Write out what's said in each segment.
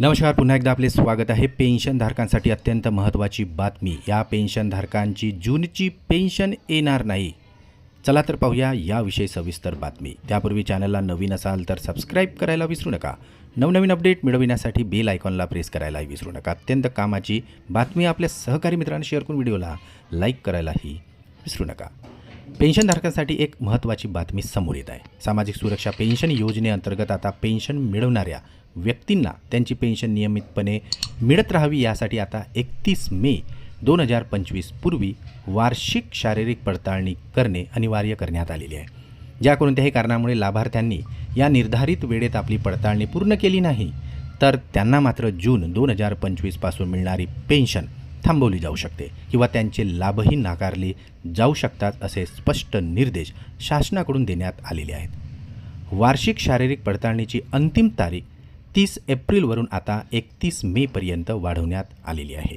नमस्कार पुन्हा एकदा आपले स्वागत आहे पेन्शनधारकांसाठी अत्यंत महत्त्वाची बातमी. या पेन्शनधारकांची जूनची पेन्शन येणार नाही. चला तर पाहूया याविषयी सविस्तर बातमी. त्यापूर्वी चॅनलला नवीन असाल तर सबस्क्राईब करायला विसरू नका. नवनवीन अपडेट मिळविण्यासाठी बेल आयकॉनला प्रेस करायलाही विसरू नका. अत्यंत कामाची बातमी आपल्या सहकारी मित्रांना शेअर करून व्हिडिओला लाईक करायलाही विसरू नका. पेन्शनधारकांसाठी एक महत्त्वाची बातमी समोर येत आहे. सामाजिक सुरक्षा पेन्शन योजनेअंतर्गत आता पेन्शन मिळवणाऱ्या व्यक्तींना त्यांची पेन्शन नियमितपणे मिळत राहावी यासाठी आता एकतीस मे दोन हजार पंचवीस पूर्वी वार्षिक शारीरिक पडताळणी करणे अनिवार्य करण्यात आलेली आहे. ज्या कोणत्याही कारणामुळे लाभार्थ्यांनी या निर्धारित वेळेत आपली पडताळणी पूर्ण केली नाही तर त्यांना मात्र जून दोन हजार पंचवीसपासून मिळणारी पेन्शन थांबवली जाऊ शकते किंवा त्यांचे लाभही नाकारले जाऊ शकतात असे स्पष्ट निर्देश शासनाकडून देण्यात आलेले आहेत. वार्षिक शारीरिक पडताळणीची अंतिम तारीख तीस एप्रिलवरून आता एकतीस मेपर्यंत वाढवण्यात आलेली आहे.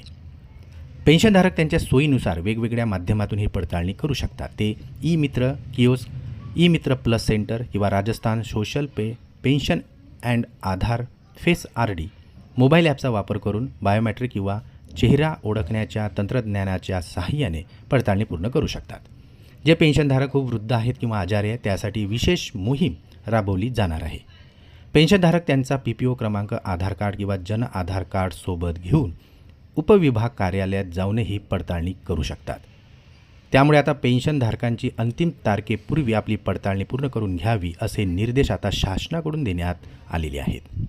पेन्शनधारक त्यांच्या सोयीनुसार वेगवेगळ्या माध्यमातून ही पडताळणी करू शकतात. ते e Mitra kiosk e Mitra plus centre किंवा Rajasthan social pay pension and Aadhaar face R D mobile ॲपचा वापर करून बायोमॅट्रिक किंवा चेहरा ओळखण्याच्या तंत्रज्ञानाच्या सहाय्याने पडताळणी पूर्ण करू शकतात. जे पेन्शनधारक खूप वृद्ध आहेत किंवा आजारी आहेत त्यासाठी विशेष मोहीम राबवली जाणार आहे. पेन्शनधारक त्यांचा पी पी ओ क्रमांक आधार कार्ड किंवा जन आधार कार्ड सोबत घेऊन उपविभाग कार्यालयात जाऊनही पडताळणी करू शकतात. त्यामुळे आता पेन्शनधारकांची अंतिम तारखेपूर्वी आपली पडताळणी पूर्ण करून घ्यावी असे निर्देश आता शासनाकडून देण्यात आलेले आहेत.